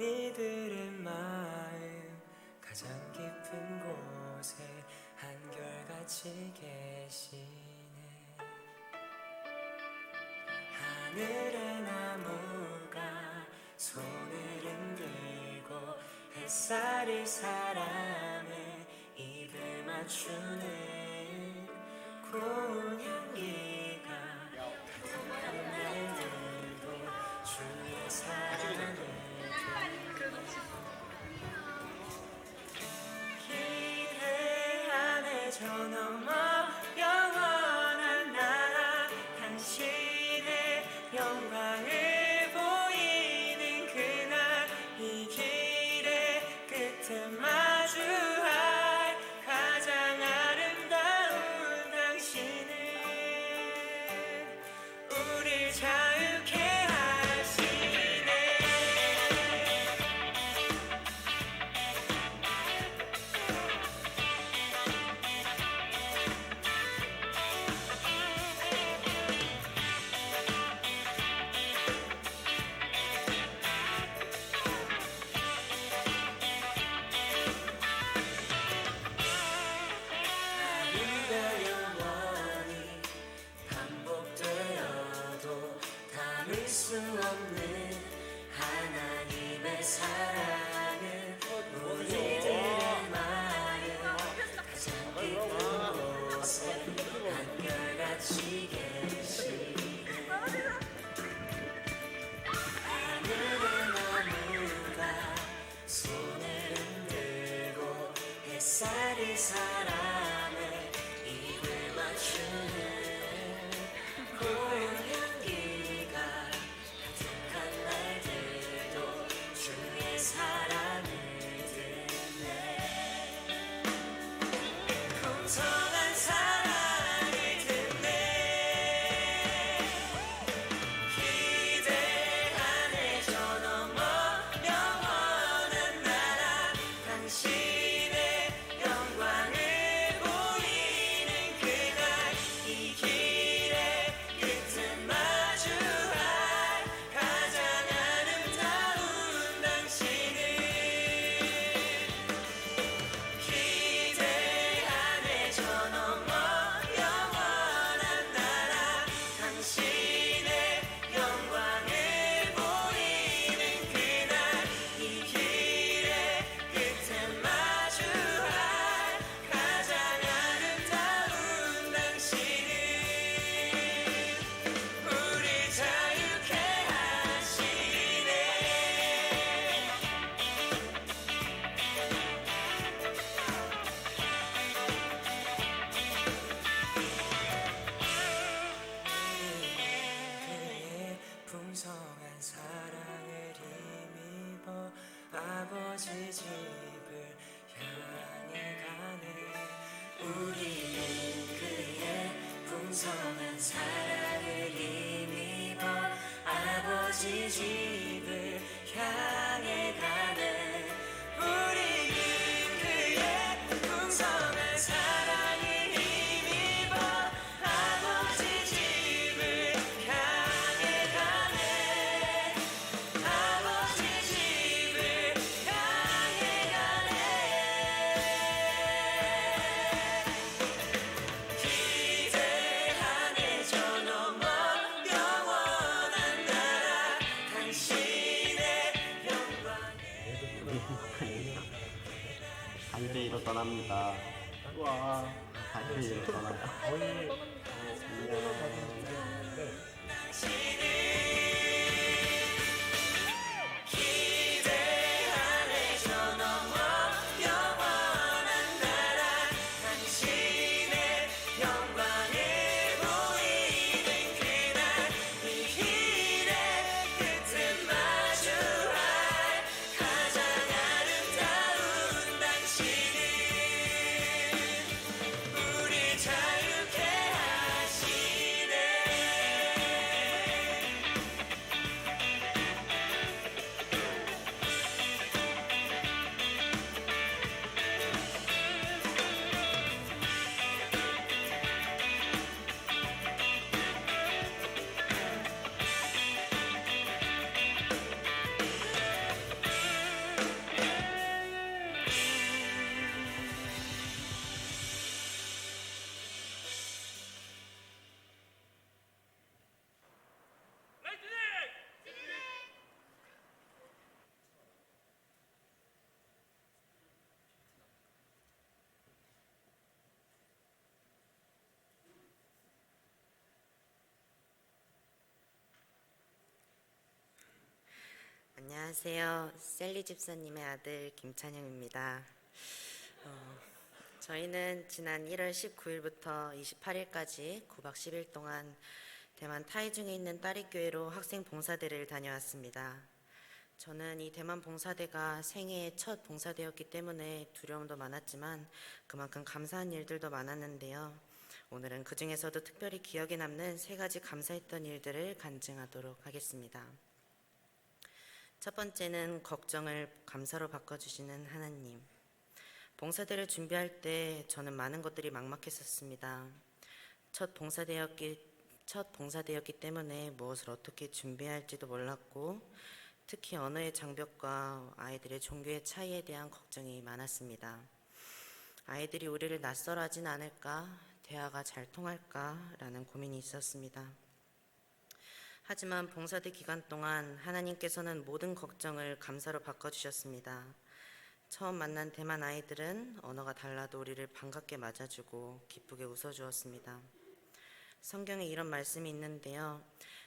우리들의 마음 가장 깊은 곳에 한결같이 계시네. 하늘의 나무가 손을 흔들고 햇살이 사람의 입을 맞추는 고운 향기 eternal. that she gave. Jesus. いいでなんい 안녕하세요. 셀리 집사님의 아들 김찬영입니다. 어, 저희는 지난 1월 19일부터 28일까지 9박 10일 동안 대만 타이중에 있는 따리교회로 학생 봉사대를 다녀왔습니다. 저는 이 대만 봉사대가 생애의 첫 봉사대였기 때문에 두려움도 많았지만 그만큼 감사한 일들도 많았는데요. 오늘은 그 중에서도 특별히 기억에 남는 세 가지 감사했던 일들을 간증하도록 하겠습니다. 첫 번째는 걱정을 감사로 바꿔주시는 하나님. 봉사대를 준비할 때 저는 많은 것들이 막막했었습니다. 첫 봉사대였기, 첫 봉사대였기 때문에 무엇을 어떻게 준비해야 할지도 몰랐고, 특히 언어의 장벽과 아이들의 종교의 차이에 대한 걱정이 많았습니다. 아이들이 우리를 낯설어하진 않을까, 대화가 잘 통할까라는 고민이 있었습니다. 하지만 봉사대 기간 동안 하나님께서는 모든 걱정을 감사로 바꿔주셨습니다. 처음 만난 대만 아이들은 언어가 달라도 우리를 반갑게 맞아주고 기쁘게 웃어주었습니다. 성경에 이런 말씀이 있는데요.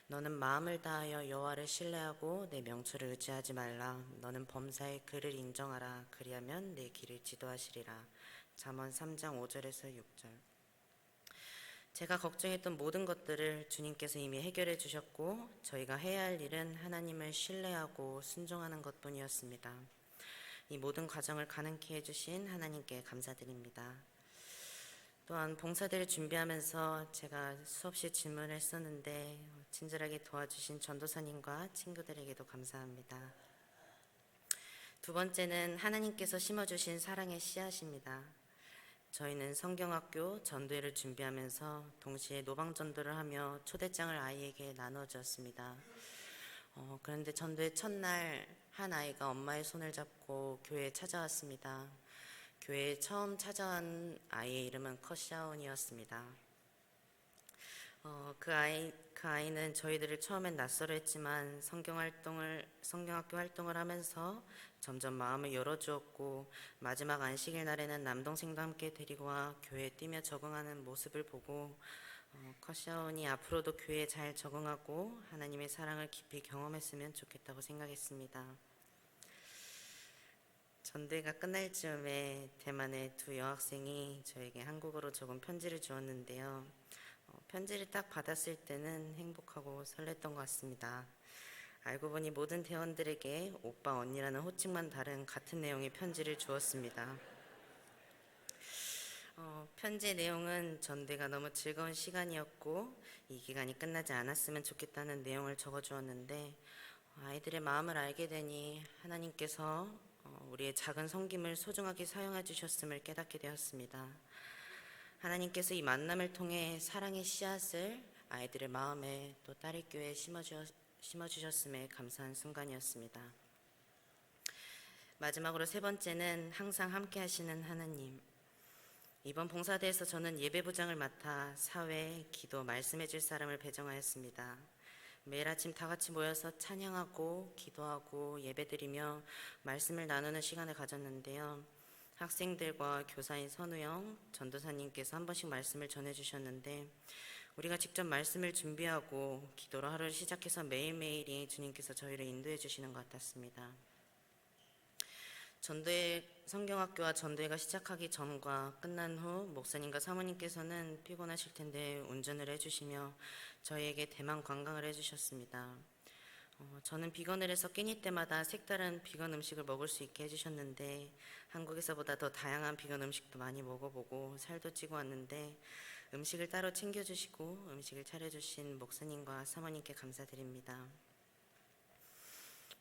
너는 마음을 다하여 여호와를 신뢰하고 내 명초를 의지하지 말라. 너는 범사의 그를 인정하라. 그리하면 내 길을 지도하시리라. 잠언 3장 5절에서 6절. 제가 걱정했던 모든 것들을 주님께서 이미 해결해 주셨고 저희가 해야 할 일은 하나님을 신뢰하고 순종하는 것뿐이었습니다. 이 모든 과정을 가능케 해주신 하나님께 감사드립니다. 또한 봉사대를 준비하면서 제가 수없이 질문을 했었는데 친절하게 도와주신 전도사님과 친구들에게도 감사합니다. 두 번째는 하나님께서 심어주신 사랑의 씨앗입니다. 저희는 성경학교 전도회를 준비하면서 동시에 노방 전도를 하며 초대장을 아이에게 나눠주었습니다. 어, 그런데 전도회 첫날 한 아이가 엄마의 손을 잡고 교회에 찾아왔습니다. 교회에 처음 찾아온 아이의 이름은 커샤온이었습니다. 어, 그 아이 그 아이는 저희들을 처음엔 낯설어했지만 성경 활동을 성경학교 활동을 하면서 점점 마음을 열어주었고 마지막 안식일 날에는 남동생도 함께 데리고 와 교회에 뛰며 적응하는 모습을 보고 어, 커샤온이 앞으로도 교회에 잘 적응하고 하나님의 사랑을 깊이 경험했으면 좋겠다고 생각했습니다. 전대가 끝날 즈음에 대만의 두 여학생이 저에게 한국어로 적은 편지를 주었는데요. 어, 편지를 딱 받았을 때는 행복하고 설렜던 것 같습니다. 알고 보니 모든 대원들에게 오빠 언니라는 호칭만 다른 같은 내용의 편지를 주었습니다. 어, 편지의 내용은 전대가 너무 즐거운 시간이었고 이 기간이 끝나지 않았으면 좋겠다는 내용을 적어주었는데 어, 아이들의 마음을 알게 되니 하나님께서 어, 우리의 작은 섬김을 소중하게 사용해 주셨음을 깨닫게 되었습니다. 하나님께서 이 만남을 통해 사랑의 씨앗을 아이들의 마음에 또 딸의 교회에 심어주셨, 심어주셨음에 감사한 순간이었습니다. 마지막으로 세 번째는 항상 함께 하시는 하나님. 이번 봉사대에서 저는 예배부장을 맡아 사회, 기도, 말씀해 줄 사람을 배정하였습니다. 매일 아침 다 같이 모여서 찬양하고 기도하고 예배드리며 말씀을 나누는 시간을 가졌는데요. 학생들과 교사인 선우영 전도사님께서 한 번씩 말씀을 전해주셨는데 우리가 직접 말씀을 준비하고 기도로 하루를 시작해서 매일매일이 주님께서 저희를 인도해 주시는 것 같았습니다. 전도회 성경학교와 전도회가 시작하기 전과 끝난 후 목사님과 사모님께서는 피곤하실 텐데 운전을 해주시며 저희에게 대만 관광을 해주셨습니다. 어, 저는 비건을 해서 끼니 때마다 색다른 비건 음식을 먹을 수 있게 해주셨는데 한국에서보다 더 다양한 비건 음식도 많이 먹어보고 살도 찌고 왔는데 음식을 따로 챙겨주시고 음식을 차려주신 목사님과 사모님께 감사드립니다.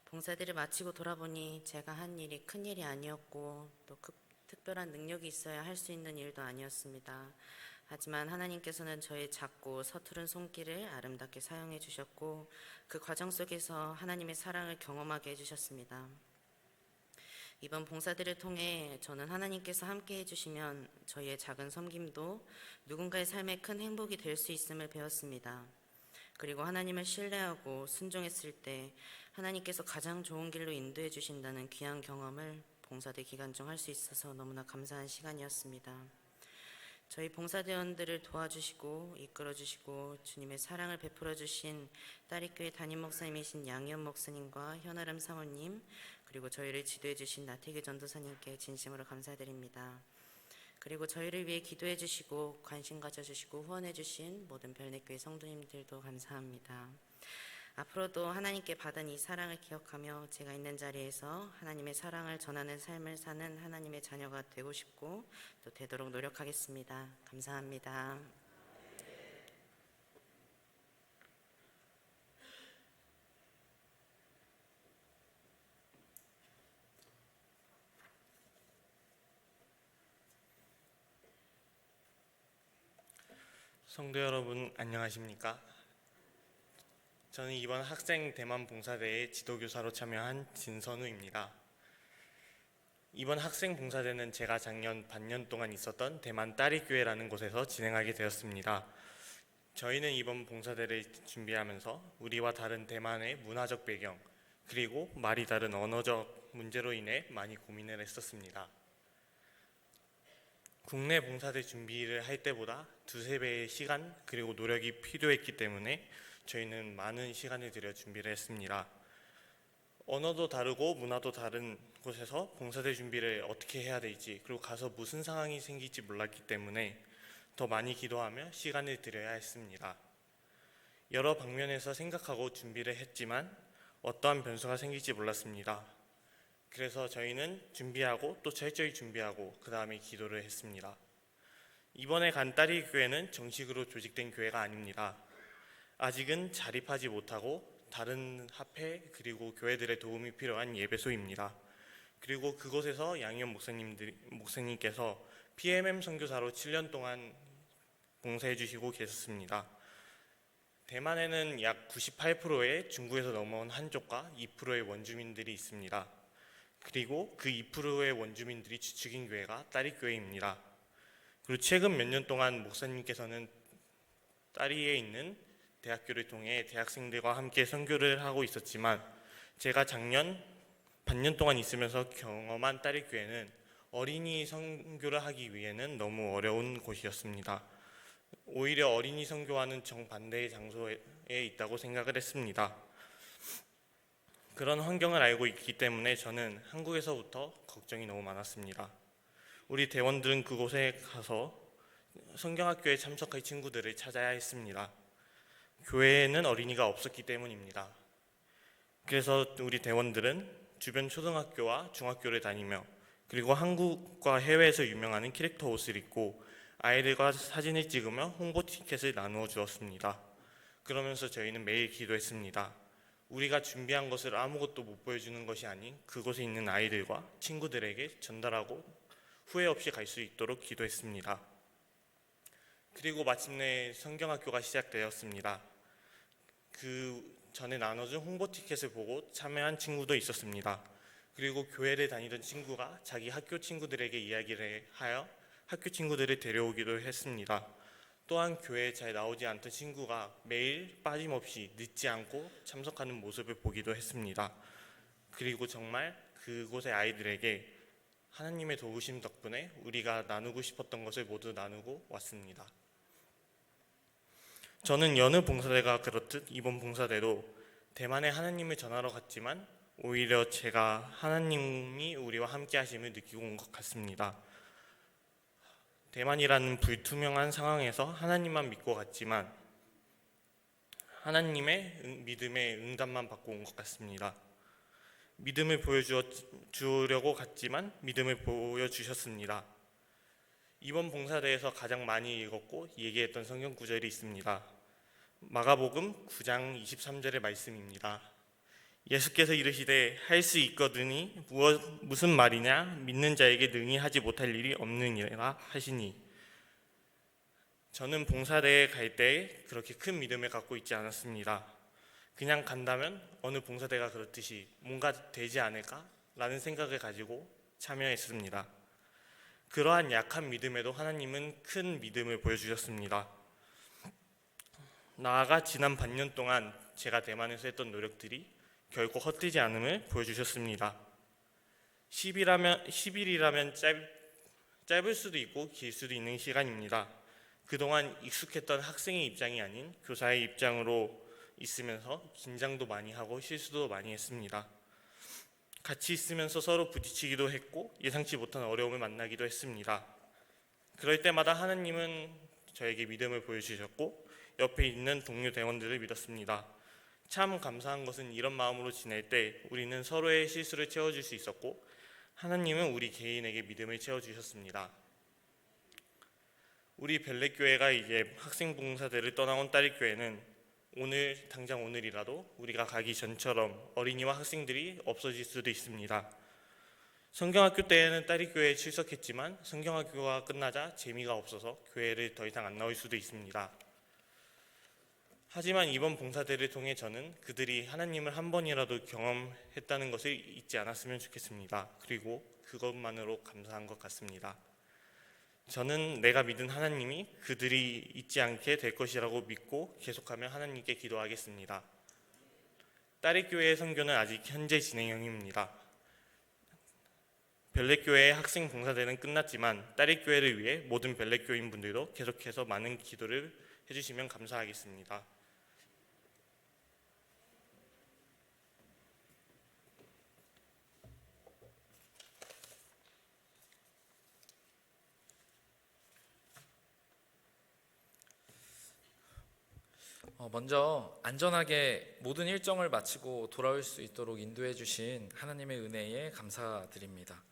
봉사들을 마치고 돌아보니 제가 한 일이 큰 일이 아니었고 또 그, 특별한 능력이 있어야 할 수 있는 일도 아니었습니다. 하지만 하나님께서는 저의 작고 서투른 손길을 아름답게 사용해 주셨고 그 과정 속에서 하나님의 사랑을 경험하게 해주셨습니다. 이번 봉사들을 통해 저는 하나님께서 함께 해주시면 저희의 작은 섬김도 누군가의 삶에 큰 행복이 될 수 있음을 배웠습니다. 그리고 하나님을 신뢰하고 순종했을 때 하나님께서 가장 좋은 길로 인도해 주신다는 귀한 경험을 봉사대 기간 중 할 수 있어서 너무나 감사한 시간이었습니다. 저희 봉사대원들을 도와주시고 이끌어주시고 주님의 사랑을 베풀어 주신 따리교회 담임 목사님이신 양현 목사님과 현아람 사모님 그리고 저희를 지도해 주신 나태규 전도사님께 진심으로 감사드립니다. 그리고 저희를 위해 기도해 주시고 관심 가져 주시고 후원해 주신 모든 별내교회 성도님들도 감사합니다. 앞으로도 하나님께 받은 이 사랑을 기억하며 제가 있는 자리에서 하나님의 사랑을 전하는 삶을 사는 하나님의 자녀가 되고 싶고 또 되도록 노력하겠습니다. 감사합니다. 성도 여러분 안녕하십니까? 저는 이번 학생 대만 봉사대에 지도교사로 참여한 진선우입니다. 이번 학생 봉사대는 제가 작년 반년 동안 있었던 대만 따리교회라는 곳에서 진행하게 되었습니다. 저희는 이번 봉사대를 준비하면서 우리와 다른 대만의 문화적 배경 그리고 말이 다른 언어적 문제로 인해 많이 고민을 했었습니다. 국내 봉사대 준비를 할 때보다 두세 배의 시간 그리고 노력이 필요했기 때문에 저희는 많은 시간을 들여 준비를 했습니다. 언어도 다르고 문화도 다른 곳에서 봉사대 준비를 어떻게 해야 될지 그리고 가서 무슨 상황이 생길지 몰랐기 때문에 더 많이 기도하며 시간을 들여야 했습니다. 여러 방면에서 생각하고 준비를 했지만 어떠한 변수가 생길지 몰랐습니다. 그래서 저희는 준비하고 또 철저히 준비하고 그 다음에 기도를 했습니다. 이번에 간 딸이 교회는 정식으로 조직된 교회가 아닙니다. 아직은 자립하지 못하고 다른 합회 그리고 교회들의 도움이 필요한 예배소입니다. 그리고 그곳에서 양현 목사님들 목사님께서 PMM 선교사로 7년 동안 봉사해 주시고 계셨습니다. 대만에는 약 98%의 중국에서 넘어온 한족과 2%의 원주민들이 있습니다. 그리고 그 2%의 원주민들이 주축인 교회가 따리 교회입니다. 그리고 최근 몇 년 동안 목사님께서는 따리에 있는 대학교를 통해 대학생들과 함께 선교를 하고 있었지만 제가 작년 반년 동안 있으면서 경험한 따리 교회는 어린이 선교를 하기 위해는 너무 어려운 곳이었습니다. 오히려 어린이 선교와는 정반대의 장소에 있다고 생각을 했습니다. 그런 환경을 알고 있기 때문에 저는 한국에서부터 걱정이 너무 많았습니다. 우리 대원들은 그곳에 가서 성경학교에 참석할 친구들을 찾아야 했습니다. 교회에는 어린이가 없었기 때문입니다. 그래서 우리 대원들은 주변 초등학교와 중학교를 다니며 그리고 한국과 해외에서 유명하는 캐릭터 옷을 입고 아이들과 사진을 찍으며 홍보 티켓을 나누어 주었습니다. 그러면서 저희는 매일 기도했습니다. 우리가 준비한 것을 아무것도 못 보여주는 것이 아닌 그곳에 있는 아이들과 친구들에게 전달하고 후회 없이 갈 수 있도록 기도했습니다. 그리고 마침내 성경학교가 시작되었습니다. 그 전에 나눠준 홍보 티켓을 보고 참여한 친구도 있었습니다. 그리고 교회를 다니던 친구가 자기 학교 친구들에게 이야기를 하여 학교 친구들을 데려오기도 했습니다. 또한 교회에 잘 나오지 않던 친구가 매일 빠짐없이 늦지 않고 참석하는 모습을 보기도 했습니다. 그리고 정말 그곳의 아이들에게 하나님의 도우심 덕분에 우리가 나누고 싶었던 것을 모두 나누고 왔습니다. 저는 여느 봉사대가 그렇듯 이번 봉사대도 대만에 하나님을 전하러 갔지만 오히려 제가 하나님이 우리와 함께 하심을 느끼고 온 것 같습니다. 대만이라는 불투명한 상황에서 하나님만 믿고 갔지만 하나님의 응- 믿음의 응답만 받고 온 것 같습니다. 믿음을 보여주려고 갔지만 믿음을 보여주셨습니다. 이번 봉사대에서 가장 많이 읽었고 얘기했던 성경 구절이 있습니다. 마가복음 9장 23절의 말씀입니다. 예수께서 이르시되 할 수 있거든이 무엇 무슨 말이냐 믿는 자에게 능히 하지 못할 일이 없느니라 하시니 저는 봉사대에 갈 때 그렇게 큰 믿음을 갖고 있지 않았습니다. 그냥 간다면 어느 봉사대가 그렇듯이 뭔가 되지 않을까라는 생각을 가지고 참여했습니다. 그러한 약한 믿음에도 하나님은 큰 믿음을 보여주셨습니다. 나아가 지난 반년 동안 제가 대만에서 했던 노력들이 결코 헛되지 않음을 보여주셨습니다. 10일이라면 10일이라면 짧 짧을 수도 있고 길 수도 있는 시간입니다. 그동안 익숙했던 학생의 입장이 아닌 교사의 입장으로 있으면서 긴장도 많이 하고 실수도 많이 했습니다. 같이 있으면서 서로 부딪히기도 했고 예상치 못한 어려움을 만나기도 했습니다. 그럴 때마다 하나님은 저에게 믿음을 보여주셨고 옆에 있는 동료 대원들을 믿었습니다. 참 감사한 것은 이런 마음으로 지낼 때 우리는 서로의 실수를 채워줄 수 있었고 하나님은 우리 개인에게 믿음을 채워주셨습니다. 우리 벨렛교회가 이제 학생 봉사대를 떠나온 딸교회는 오늘 당장 오늘이라도 우리가 가기 전처럼 어린이와 학생들이 없어질 수도 있습니다. 성경학교 때에는 딸이 교회에 출석했지만 성경학교가 끝나자 재미가 없어서 교회를 더 이상 안 나올 수도 있습니다. 하지만 이번 봉사대를 통해 저는 그들이 하나님을 한 번이라도 경험했다는 것을 잊지 않았으면 좋겠습니다. 그리고 그것만으로 감사한 것 같습니다. 저는 내가 믿은 하나님이 그들이 잊지 않게 될 것이라고 믿고 계속하며 하나님께 기도하겠습니다. 딸의 교회의 선교는 아직 현재 진행형입니다. 벨렛교회의 학생 봉사대는 끝났지만 딸의 교회를 위해 모든 벨렛교인 분들도 계속해서 많은 기도를 해주시면 감사하겠습니다. 먼저 안전하게 모든 일정을 마치고 돌아올 수 있도록 인도해 주신 하나님의 은혜에 감사드립니다.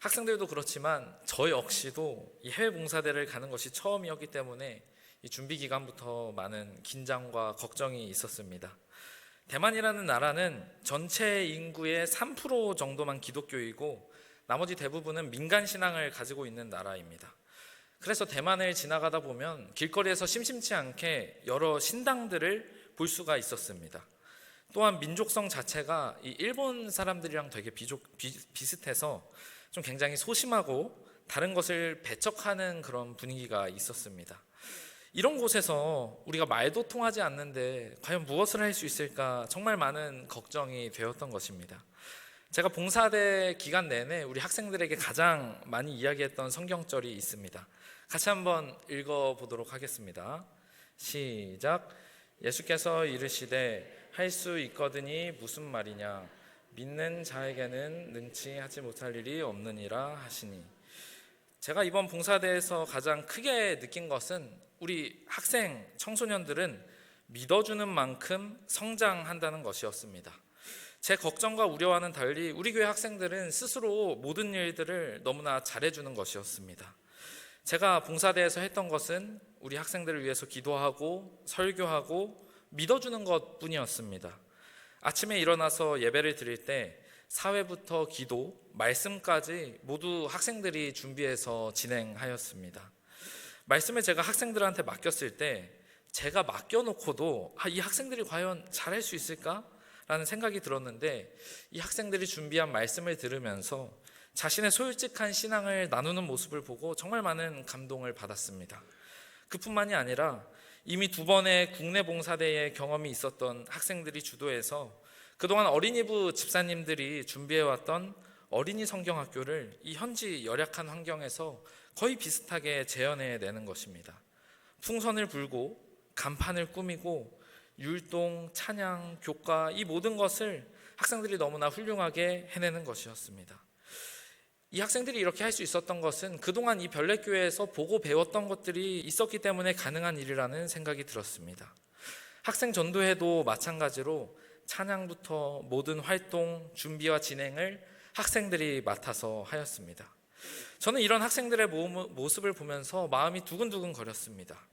학생들도 그렇지만 저 역시도 이 해외 봉사대를 가는 것이 처음이었기 때문에 이 준비 기간부터 많은 긴장과 걱정이 있었습니다. 대만이라는 나라는 전체 인구의 3% 정도만 기독교이고 나머지 대부분은 민간 신앙을 가지고 있는 나라입니다. 그래서 대만을 지나가다 보면 길거리에서 심심치 않게 여러 신당들을 볼 수가 있었습니다. 또한 민족성 자체가 이 일본 사람들이랑 되게 비족, 비, 비슷해서 좀 굉장히 소심하고 다른 것을 배척하는 그런 분위기가 있었습니다. 이런 곳에서 우리가 말도 통하지 않는데 과연 무엇을 할 수 있을까 정말 많은 걱정이 되었던 것입니다. 제가 봉사대 기간 내내 우리 학생들에게 가장 많이 이야기했던 성경절이 있습니다. 같이 한번 읽어 보도록 하겠습니다. 시작. 예수께서 이르시되 할 수 있거든이 무슨 말이냐 믿는 자에게는 능치 하지 못할 일이 없느니라 하시니 제가 이번 봉사대에서 가장 크게 느낀 것은 우리 학생 청소년들은 믿어주는 만큼 성장한다는 것이었습니다. 제 걱정과 우려와는 달리 우리 교회 학생들은 스스로 모든 일들을 너무나 잘해주는 것이었습니다. 제가 봉사대에서 했던 것은 우리 학생들을 위해서 기도하고 설교하고 믿어주는 것 뿐이었습니다. 아침에 일어나서 예배를 드릴 때 사회부터 기도, 말씀까지 모두 학생들이 준비해서 진행하였습니다. 말씀을 제가 학생들한테 맡겼을 때 제가 맡겨놓고도 아, 이 학생들이 과연 잘할 수 있을까? 라는 생각이 들었는데 이 학생들이 준비한 말씀을 들으면서 자신의 솔직한 신앙을 나누는 모습을 보고 정말 많은 감동을 받았습니다. 그뿐만이 아니라 이미 두 번의 국내 봉사대의 경험이 있었던 학생들이 주도해서 그동안 어린이부 집사님들이 준비해왔던 어린이 성경학교를 이 현지 열악한 환경에서 거의 비슷하게 재현해 내는 것입니다. 풍선을 불고 간판을 꾸미고 율동, 찬양, 교과 이 모든 것을 학생들이 너무나 훌륭하게 해내는 것이었습니다. 이 학생들이 이렇게 할 수 있었던 것은 그동안 이 별내교회에서 보고 배웠던 것들이 있었기 때문에 가능한 일이라는 생각이 들었습니다. 학생 전도회도 마찬가지로 찬양부터 모든 활동, 준비와 진행을 학생들이 맡아서 하였습니다. 저는 이런 학생들의 모습을 보면서 마음이 두근두근 거렸습니다.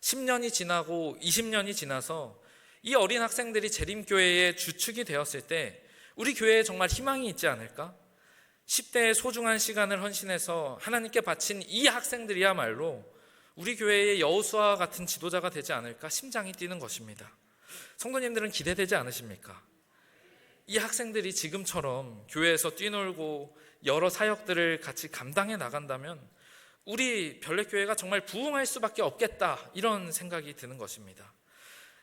10년이 지나고 20년이 지나서 이 어린 학생들이 재림교회의 주축이 되었을 때 우리 교회에 정말 희망이 있지 않을까? 10대의 소중한 시간을 헌신해서 하나님께 바친 이 학생들이야말로 우리 교회의 여우수와 같은 지도자가 되지 않을까 심장이 뛰는 것입니다. 성도님들은 기대되지 않으십니까? 이 학생들이 지금처럼 교회에서 뛰놀고 여러 사역들을 같이 감당해 나간다면 우리 별내교회가 정말 부흥할 수밖에 없겠다 이런 생각이 드는 것입니다.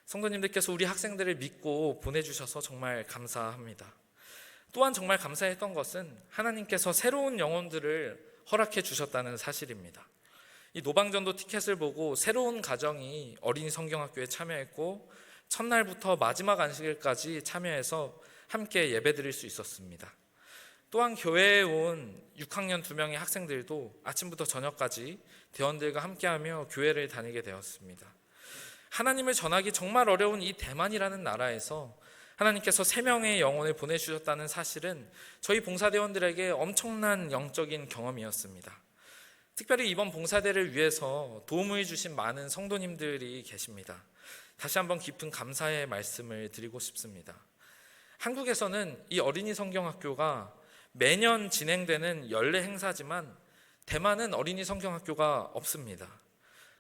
성도님들께서 우리 학생들을 믿고 보내주셔서 정말 감사합니다. 또한 정말 감사했던 것은 하나님께서 새로운 영혼들을 허락해 주셨다는 사실입니다. 이 노방전도 티켓을 보고 새로운 가정이 어린이 성경학교에 참여했고 첫날부터 마지막 안식일까지 참여해서 함께 예배드릴 수 있었습니다. 또한 교회에 온 6학년 두 명의 학생들도 아침부터 저녁까지 대원들과 함께하며 교회를 다니게 되었습니다. 하나님을 전하기 정말 어려운 이 대만이라는 나라에서 하나님께서 세 명의 영혼을 보내주셨다는 사실은 저희 봉사대원들에게 엄청난 영적인 경험이었습니다. 특별히 이번 봉사대를 위해서 도움을 주신 많은 성도님들이 계십니다. 다시 한번 깊은 감사의 말씀을 드리고 싶습니다. 한국에서는 이 어린이 성경학교가 매년 진행되는 연례 행사지만 대만은 어린이 성경학교가 없습니다.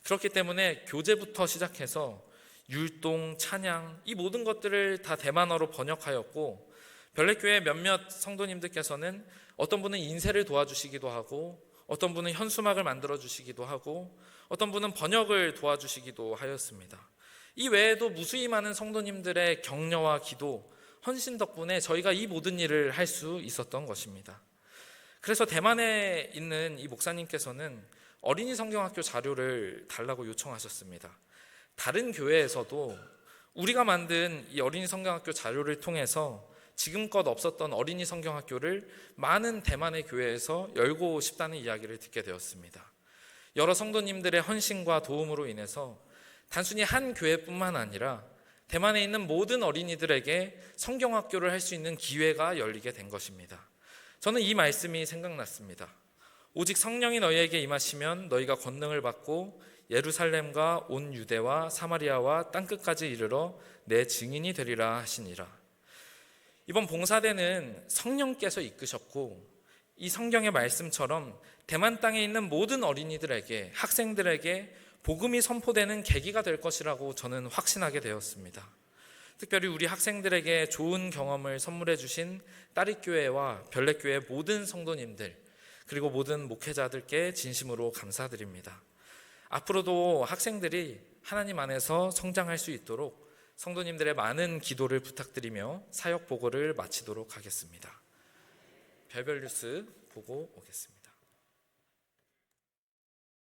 그렇기 때문에 교재부터 시작해서 율동, 찬양 이 모든 것들을 다 대만어로 번역하였고 별내교회 몇몇 성도님들께서는 어떤 분은 인쇄를 도와주시기도 하고 어떤 분은 현수막을 만들어 주시기도 하고 어떤 분은 번역을 도와주시기도 하였습니다. 이 외에도 무수히 많은 성도님들의 격려와 기도, 헌신 덕분에 저희가 이 모든 일을 할 수 있었던 것입니다. 그래서 대만에 있는 이 목사님께서는 어린이 성경학교 자료를 달라고 요청하셨습니다. 다른 교회에서도 우리가 만든 이 어린이 성경학교 자료를 통해서 지금껏 없었던 어린이 성경학교를 많은 대만의 교회에서 열고 싶다는 이야기를 듣게 되었습니다. 여러 성도님들의 헌신과 도움으로 인해서 단순히 한 교회뿐만 아니라 대만에 있는 모든 어린이들에게 성경학교를 할 수 있는 기회가 열리게 된 것입니다. 저는 이 말씀이 생각났습니다. 오직 성령이 너희에게 임하시면 너희가 권능을 받고 예루살렘과 온 유대와 사마리아와 땅끝까지 이르러 내 증인이 되리라 하시니라. 이번 봉사대는 성령께서 이끄셨고 이 성경의 말씀처럼 대만 땅에 있는 모든 어린이들에게 학생들에게 복음이 선포되는 계기가 될 것이라고 저는 확신하게 되었습니다. 특별히 우리 학생들에게 좋은 경험을 선물해 주신 따릿교회와 별내교회 모든 성도님들 그리고 모든 목회자들께 진심으로 감사드립니다. 앞으로도 학생들이 하나님 안에서 성장할 수 있도록 성도님들의 많은 기도를 부탁드리며 사역 보고를 마치도록 하겠습니다. 별별 뉴스 보고 오겠습니다.